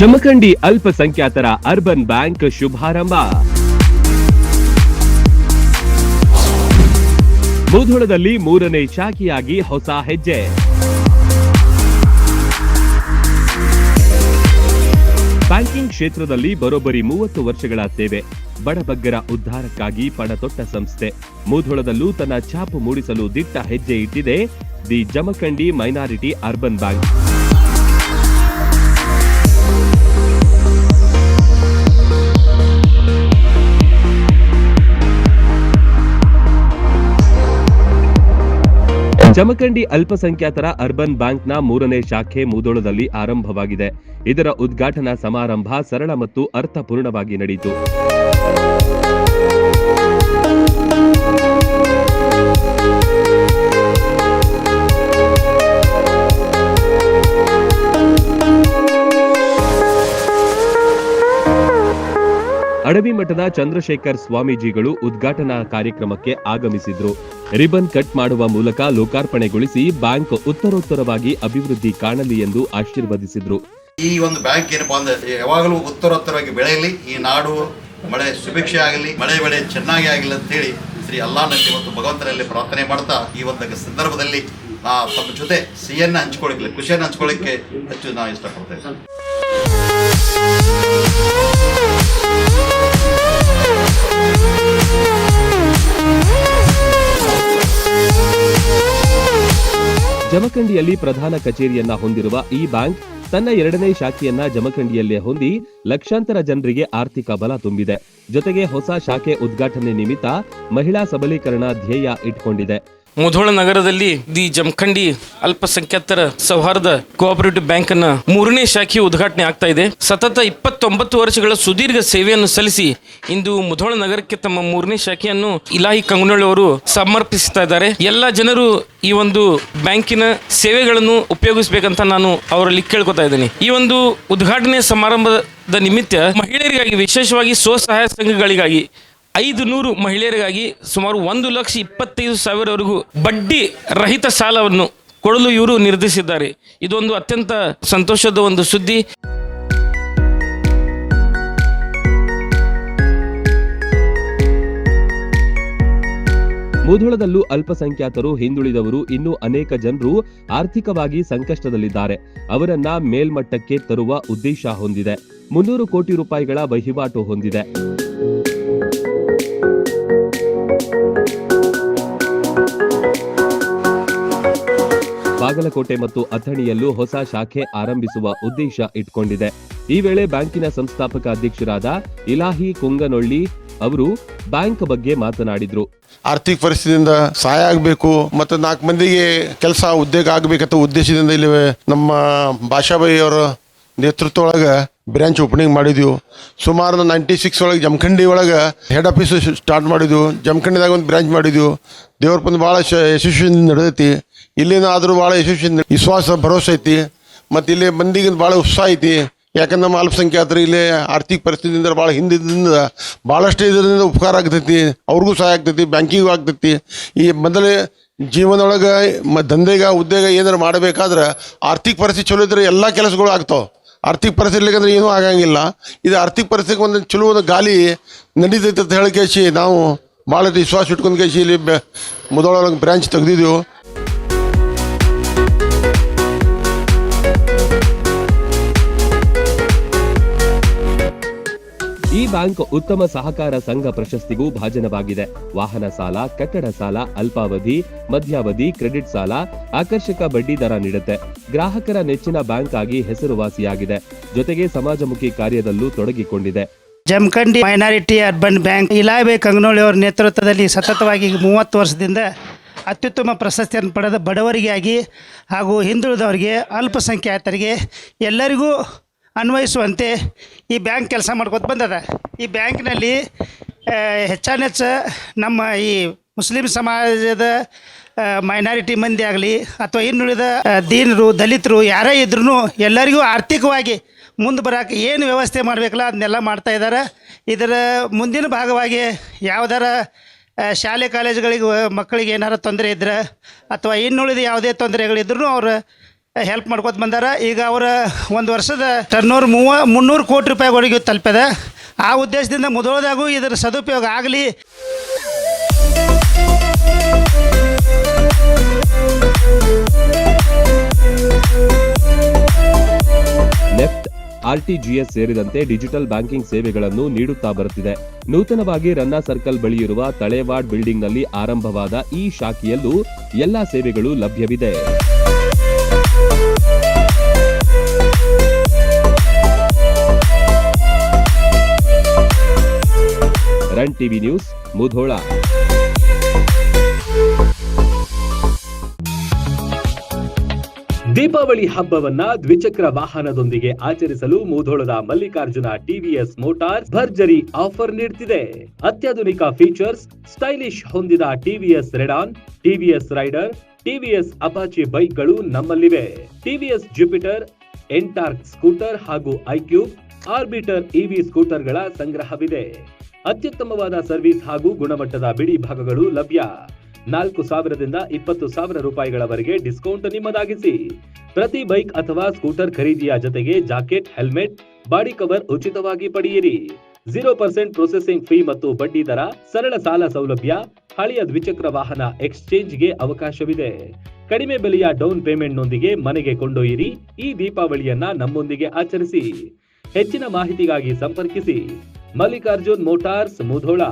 ಜಮಖಂಡಿ ಅಲ್ಪಸಂಖ್ಯಾತರ urban bank ಶುಭಾರಂಭ. ಮುಧೋಳದಲ್ಲಿ ಮೂರನೇ ಶಾಖೆಯಾಗಿ ಹೊಸ ಹೆಜ್ಜೆ. ಬ್ಯಾಂಕಿಂಗ್ ಕ್ಷೇತ್ರದಲ್ಲಿ ಬರೋಬ್ಬರಿ ಮೂವತ್ತು ವರ್ಷಗಳ ಸೇವೆ. ಬಡಬಗ್ಗರ ಉದ್ಧಾರಕ್ಕಾಗಿ ಪಣತೊಟ್ಟ ಸಂಸ್ಥೆ. ಮುಧೋಳದಲ್ಲೂ ತನ್ನ ಛಾಪು ಮೂಡಿಸಲು ದಿಟ್ಟ ಹೆಜ್ಜೆ ಇಟ್ಟಿದೆ the Jamkhandi minority urban bank. Jamkhandi ಅಲ್ಪಸಂಖ್ಯಾತರ ಅರ್ಬನ್ ಬ್ಯಾಂಕ್ನ ಮೂರನೇ ಶಾಖೆ ಮೂದೋಳದಲ್ಲಿ ಆರಂಭವಾಗಿದೆ. ಇದರ ಉದ್ಘಾಟನಾ ಸಮಾರಂಭ ಸರಳ ಮತ್ತು ಅರ್ಥಪೂರ್ಣವಾಗಿ ನಡೆಯಿತು ಅಡವಿ ಮಠದ ಚಂದ್ರಶೇಖರ್ ಸ್ವಾಮೀಜಿಗಳು ಉದ್ಘಾಟನಾ ಕಾರ್ಯಕ್ರಮಕ್ಕೆ ಆಗಮಿಸಿದ್ರು. ರಿಬನ್ ಕಟ್ ಮಾಡುವ ಮೂಲಕ ಲೋಕಾರ್ಪಣೆಗೊಳಿಸಿ ಬ್ಯಾಂಕ್ ಉತ್ತರೋತ್ತರವಾಗಿ ಅಭಿವೃದ್ಧಿ ಕಾಣಲಿ ಎಂದು ಆಶೀರ್ವದಿಸಿದ್ರು. ಈ ಒಂದು ಬ್ಯಾಂಕ್ ಏನಪ್ಪಾ ಅಂದ್ರೆ ಯಾವಾಗಲೂ ಉತ್ತರೋತ್ತರವಾಗಿ ಬೆಳೆಯಲಿ, ಈ ನಾಡು ಮಳೆ ಸುಭಿಕ್ಷೆ ಆಗಲಿ, ಮಳೆ ಬೆಳೆ ಚೆನ್ನಾಗಿ ಆಗಲಿ ಅಂತ ಹೇಳಿ ಶ್ರೀ ಅಲ್ಲಾನಲ್ಲಿ ಮತ್ತು ಭಗವಂತನಲ್ಲಿ ಪ್ರಾರ್ಥನೆ ಮಾಡ್ತಾ ಈ ಒಂದು ಸಂದರ್ಭದಲ್ಲಿ ಆ ತಮ್ಮ ಜೊತೆ ಸಿಹಿಯನ್ನು ಹಂಚ್ಕೊಳ್ಳಿಕ್ಕೆ, ಖುಷಿಯನ್ನು ಹಂಚ್ಕೊಳ್ಳಿಕ್ಕೆ ಹೆಚ್ಚು ನಾ ಇಷ್ಟಪಡ್ತೇನೆ ಜಮಖಂಡಿಯಲ್ಲಿ ಪ್ರಧಾನ ಕಚೇರಿಯನ್ನ ಹೊಂದಿರುವ ಈ ಬ್ಯಾಂಕ್ ತನ್ನ ಎರಡನೇ ಶಾಖೆಯನ್ನ ಜಮಖಂಡಿಯಲ್ಲೇ ಹೊಂದಿ ಲಕ್ಷಾಂತರ ಜನರಿಗೆ ಆರ್ಥಿಕ ಬಲ ತುಂಬಿದೆ. ಜೊತೆಗೆ ಹೊಸ ಶಾಖೆ ಉದ್ಘಾಟನೆ ನಿಮಿತ್ತ ಮಹಿಳಾ ಸಬಲೀಕರಣ ಧ್ಯೇಯ ಇಟ್ಕೊಂಡಿದೆ. ಮುಧೋಳ ನಗರದಲ್ಲಿ ದಿ ಜಮಖಂಡಿ ಅಲ್ಪಸಂಖ್ಯಾತರ ಸೌಹಾರ್ದ ಕೋಆಪರೇಟಿವ್ ಬ್ಯಾಂಕ್ನ ಮೂರನೇ ಶಾಖೆ ಉದ್ಘಾಟನೆ ಆಗ್ತಾ ಇದೆ. ಸತತ ಇಪ್ಪತ್ತೊಂಬತ್ತು ವರ್ಷಗಳ ಸುದೀರ್ಘ ಸೇವೆಯನ್ನು ಸಲ್ಲಿಸಿ ಇಂದು ಮುಧೋಳ ನಗರಕ್ಕೆ ತಮ್ಮ ಮೂರನೇ ಶಾಖೆಯನ್ನು ಇಲಾಹಿ ಕಂಗನಳ್ಳಿ ಅವರು ಸಮರ್ಪಿಸ್ತಾ ಇದ್ದಾರೆ. ಎಲ್ಲ ಜನರು ಈ ಒಂದು ಬ್ಯಾಂಕಿನ ಸೇವೆಗಳನ್ನು ಉಪಯೋಗಿಸಬೇಕಂತ ನಾನು ಅವರಲ್ಲಿ ಕೇಳ್ಕೊತಾ ಇದ್ದೀನಿ. ಈ ಒಂದು ಉದ್ಘಾಟನೆ ಸಮಾರಂಭದ ನಿಮಿತ್ತ ಮಹಿಳೆಯರಿಗಾಗಿ ವಿಶೇಷವಾಗಿ ಸ್ವಸಹಾಯ ಸಂಘಗಳಿಗಾಗಿ ಐದು ನೂರು ಮಹಿಳೆಯರಿಗಾಗಿ ಸುಮಾರು ಒಂದು ಲಕ್ಷ ಇಪ್ಪತ್ತೈದು ಸಾವಿರವರೆಗೂ ಬಡ್ಡಿ ರಹಿತ ಸಾಲವನ್ನು ಕೊಡಲು ಇವರು ನಿರ್ಧರಿಸಿದ್ದಾರೆ. ಇದೊಂದು ಅತ್ಯಂತ ಸಂತೋಷದ ಒಂದು ಸುದ್ದಿ. ಮುಧೋಳದಲ್ಲೂ ಅಲ್ಪಸಂಖ್ಯಾತರು ಹಿಂದುಳಿದವರು ಇನ್ನೂ ಅನೇಕ ಜನರು ಆರ್ಥಿಕವಾಗಿ ಸಂಕಷ್ಟದಲ್ಲಿದ್ದಾರೆ. ಅವರನ್ನ ಮೇಲ್ಮಟ್ಟಕ್ಕೆ ತರುವ ಉದ್ದೇಶ ಹೊಂದಿದೆ. ಮುನ್ನೂರು ಕೋಟಿ ರೂಪಾಯಿಗಳ ವಹಿವಾಟು ಹೊಂದಿದೆ. ಬಾಗಲಕೋಟೆ ಮತ್ತು ಅಥಣಿಯಲ್ಲೂ ಹೊಸ ಶಾಖೆ ಆರಂಭಿಸುವ ಉದ್ದೇಶ ಇಟ್ಕೊಂಡಿದೆ. ಈ ವೇಳೆ ಬ್ಯಾಂಕಿನ ಸಂಸ್ಥಾಪಕ ಅಧ್ಯಕ್ಷರಾದ ಇಲಾಹಿ ಕುಂಗನೊಳ್ಳಿ ಅವರು ಬ್ಯಾಂಕ್ ಬಗ್ಗೆ ಮಾತನಾಡಿದ್ರು. ಆರ್ಥಿಕ ಪರಿಸ್ಥಿತಿಯಿಂದ ಸಹಾಯ ಆಗಬೇಕು ಮತ್ತು ನಾಲ್ಕು ಮಂದಿಗೆ ಕೆಲಸ ಉದ್ಯೋಗ ಆಗಬೇಕಂತ ಉದ್ದೇಶದಿಂದ ಇಲ್ಲಿ ನಮ್ಮ ಭಾಷಾಬಾಯಿ ಅವರ ನೇತೃತ್ವ ಒಳಗೆ ಬ್ರಾಂಚ್ ಓಪನಿಂಗ್ ಮಾಡಿದ್ವಿ. ಸುಮಾರು ನೈಂಟಿ ಸಿಕ್ಸ್ ಒಳಗೆ ಜಮಖಂಡಿ ಒಳಗೆ ಹೆಡ್ ಆಫೀಸ್ ಸ್ಟಾರ್ಟ್ ಮಾಡಿದ್ವು. ಜಮಖಂಡಿದಾಗ ಒಂದು ಬ್ರಾಂಚ್ ಮಾಡಿದ್ವು. ದೇವ್ರ ಬಂದು ಭಾಳ ಯಶಸ್ವಿಯಿಂದ ನಡೆದೈತಿ. ಇಲ್ಲಿನ ಆದರೂ ಭಾಳ ಯಶಸ್ವಿ ವಿಶ್ವಾಸ ಭರೋಸೆ ಐತಿ. ಮತ್ತು ಇಲ್ಲಿ ಮಂದಿಗೆ ಭಾಳ ಉತ್ಸಾಹ ಐತಿ. ಯಾಕಂದ್ರೆ ನಮ್ಮ ಅಲ್ಪಸಂಖ್ಯಾತರು ಇಲ್ಲಿ ಆರ್ಥಿಕ ಪರಿಸ್ಥಿತಿಯಿಂದ ಭಾಳ ಹಿಂದಿದ್ದರಿಂದ ಭಾಳಷ್ಟು ಇದರಿಂದ ಉಪಕಾರ ಆಗ್ತೈತಿ. ಅವ್ರಿಗೂ ಸಹಾಯ ಆಗ್ತೈತಿ, ಬ್ಯಾಂಕಿಗೂ ಆಗ್ತೈತಿ. ಈ ಮೊದಲೇ ಜೀವನದೊಳಗೆ, ಮ ದಂಧೆಗ ಉದ್ಯೋಗ ಏನಾರು ಮಾಡಬೇಕಾದ್ರೆ ಆರ್ಥಿಕ ಪರಿಸ್ಥಿತಿ ಚಲೋ ಇದ್ರೆ ಎಲ್ಲ ಕೆಲಸಗಳು ಆಗ್ತಾವೆ. ಆರ್ಥಿಕ ಪರಿಸ್ಥಿತಿ ಇರ್ಲಿಕ್ಕಂದ್ರೆ ಏನೂ ಆಗಂಗಿಲ್ಲ. ಇದು ಆರ್ಥಿಕ ಪರಿಸ್ಥಿತಿಗೆ ಒಂದು ಚಲೋ ಒಂದು ಗಾಲಿ ನಡೀತೈತೆ ಅಂತ ಹೇಳಿ ನಾವು ಭಾಳ ವಿಶ್ವಾಸ ಇಟ್ಕೊಂಡು ಕೇಸಿ ಇಲ್ಲಿ ಬೆ- ಮೊದಲೊಳಗೆ ಬ್ರಾಂಚ್ ತೆಗ್ದಿದ್ದೆವು ಬ್ಯಾಂಕ್ ಉತ್ತಮ ಸಹಕಾರ ಸಂಘ ಪ್ರಶಸ್ತಿಗೂ ಭಾಜನವಾಗಿದೆ. ವಾಹನ ಸಾಲ, ಕಟ್ಟಡ ಸಾಲ, ಅಲ್ಪಾವಧಿ, ಮಧ್ಯಾವಧಿ, ಕ್ರೆಡಿಟ್ ಸಾಲ, ಆಕರ್ಷಕ ಬಡ್ಡಿ ದರ ನೀಡುತ್ತೆ. ಗ್ರಾಹಕರ ನೆಚ್ಚಿನ ಬ್ಯಾಂಕ್ ಆಗಿ ಹೆಸರುವಾಸಿಯಾಗಿದೆ. ಜೊತೆಗೆ ಸಮಾಜಮುಖಿ ಕಾರ್ಯದಲ್ಲೂ ತೊಡಗಿಕೊಂಡಿದೆ. Jamkhandi minority urban bank Ilabe Kanganoli ಅವರ ನೇತೃತ್ವದಲ್ಲಿ ಸತತವಾಗಿ ಮೂವತ್ತು ವರ್ಷದಿಂದ ಅತ್ಯುತ್ತಮ ಪ್ರಶಸ್ತಿಯನ್ನು ಪಡೆದ ಬಡವರಿಗಾಗಿ ಹಾಗೂ ಹಿಂದುಳಿದವರಿಗೆ, ಅಲ್ಪಸಂಖ್ಯಾತರಿಗೆ ಎಲ್ಲರಿಗೂ ಅನ್ವಯಿಸುವಂತೆ ಈ ಬ್ಯಾಂಕ್ ಕೆಲಸ ಮಾಡ್ಕೊತ ಬಂದದ. ಈ ಬ್ಯಾಂಕ್ನಲ್ಲಿ ಹೆಚ್ಚಾನೆಚ್ಚ ನಮ್ಮ ಈ ಮುಸ್ಲಿಂ ಸಮಾಜದ ಮೈನಾರಿಟಿ ಮಂದಿ ಆಗಲಿ ಅಥವಾ ಇನ್ನುಳಿದ ದೀನರು, ದಲಿತರು ಯಾರೇ ಇದ್ರೂ ಎಲ್ಲರಿಗೂ ಆರ್ಥಿಕವಾಗಿ ಮುಂದೆ ಬರೋಕೆ ಏನು ವ್ಯವಸ್ಥೆ ಮಾಡಬೇಕಲ್ಲ ಅದನ್ನೆಲ್ಲ ಮಾಡ್ತಾ ಇದ್ದಾರೆ ಇದರ ಮುಂದಿನ ಭಾಗವಾಗಿ ಯಾವುದಾರ ಶಾಲೆ, ಕಾಲೇಜುಗಳಿಗೆ ಮಕ್ಕಳಿಗೆ ಏನಾರ ತೊಂದರೆ ಇದ್ರೆ ಅಥವಾ ಇನ್ನುಳಿದ ಯಾವುದೇ ತೊಂದರೆಗಳಿದ್ರೂ ಅವ್ರು ಹೆಲ್ಪ್ ಮಾಡ್ಕೊತ ಬಂದಾರ. ಈಗ ಅವರ ಒಂದು ವರ್ಷದ ಟರ್ನೂರ್ ಮೂವ, ಮುನ್ನೂರು ಕೋಟಿ ರೂಪಾಯಿವರೆಗೂ ತಲುಪಿದೆ. ಆ ಉದ್ದೇಶದಿಂದ ಮೊದಲದಾಗೂ ಇದರ ಸದುಪಯೋಗ ಆಗಲಿ. ನೆಫ್ಟ್ ಆರ್ಟಿಜಿಎಸ್ ಸೇರಿದಂತೆ ಡಿಜಿಟಲ್ ಬ್ಯಾಂಕಿಂಗ್ ಸೇವೆಗಳನ್ನು ನೀಡುತ್ತಾ ಬರುತ್ತಿದೆ. ನೂತನವಾಗಿ ರನ್ನ ಸರ್ಕಲ್ ಬಳಿ ಇರುವ ತಳೆವಾಡ್ ಬಿಲ್ಡಿಂಗ್ನಲ್ಲಿ ಆರಂಭವಾದ ಈ ಶಾಖೆಯಲ್ಲೂ ಎಲ್ಲಾ ಸೇವೆಗಳು ಲಭ್ಯವಿದೆ. Run TV news Mudhol. Deepavali ಹಬ್ಬವನ್ನ ದ್ವಿಚಕ್ರ ವಾಹನದೊಂದಿಗೆ ಆಚರಿಸಲು ಮುಧೋಳದ ಮಲ್ಲಿಕಾರ್ಜುನ ಟಿವಿಎಸ್ ಮೋಟಾರ್ಸ್ ಭರ್ಜರಿ ಆಫರ್ ನೀಡುತ್ತಿದೆ ಅತ್ಯಾಧುನಿಕ ಫೀಚರ್ಸ್, ಸ್ಟೈಲಿಶ್ ಹೊಂದಿದ TVS Radeon, TVS Raider, TVS Apache ಬೈಕ್ಗಳು ನಮ್ಮಲ್ಲಿವೆ. ಟಿವಿಎಸ್ ಜುಪಿಟರ್ ಎಂಟಾರ್ಕ್ ಸ್ಕೂಟರ್ ಹಾಗೂ ಐಕ್ಯೂಬ್ ಆರ್ಬಿಟರ್ ಇವಿ ಸ್ಕೂಟರ್ಗಳ ಸಂಗ್ರಹವಿದೆ. ಅತ್ಯುತ್ತಮವಾದ ಸರ್ವಿಸ್ ಹಾಗೂ ಗುಣಮಟ್ಟದ ಬಿಡಿ ಭಾಗಗಳು ಲಭ್ಯ. ನಾಲ್ಕು ಸಾವಿರದಿಂದ ಇಪ್ಪತ್ತು ಸಾವಿರ ರೂಪಾಯಿಗಳವರೆಗೆ ಡಿಸ್ಕೌಂಟ್ ನಿಮ್ಮದಾಗಿಸಿ. ಪ್ರತಿ ಬೈಕ್ ಅಥವಾ ಸ್ಕೂಟರ್ ಖರೀದಿಯ ಜೊತೆಗೆ ಜಾಕೆಟ್, ಹೆಲ್ಮೆಟ್, ಬಾಡಿ ಕವರ್ ಉಚಿತವಾಗಿ ಪಡೆಯಿರಿ. ಜೀರೋ ಪರ್ಸೆಂಟ್ ಪ್ರೊಸೆಸಿಂಗ್ ಫೀ ಮತ್ತು ಬಡ್ಡಿ ದರ, ಸರಳ ಸಾಲ ಸೌಲಭ್ಯ, ಹಳೆಯ ದ್ವಿಚಕ್ರ ವಾಹನ ಎಕ್ಸ್ಚೇಂಜ್ಗೆ ಅವಕಾಶವಿದೆ. ಕಡಿಮೆ ಬೆಲೆಯ ಡೌನ್ ಪೇಮೆಂಟ್ನೊಂದಿಗೆ ಮನೆಗೆ ಕೊಂಡೊಯ್ಯಿರಿ. ಈ ದೀಪಾವಳಿಯನ್ನ ನಮ್ಮೊಂದಿಗೆ ಆಚರಿಸಿ. ಹೆಚ್ಚಿನ ಮಾಹಿತಿಗಾಗಿ ಸಂಪರ್ಕಿಸಿ. Mallikarjun Motors Mudhol.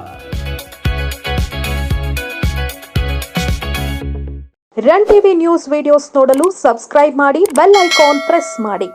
Run TV news videos ನೋಡಲು ಸಬ್ಸ್ಕ್ರೈಬ್ ಮಾಡಿ ಬೆಲ್ ಐಕಾನ್ ಪ್ರೆಸ್ ಮಾಡಿ.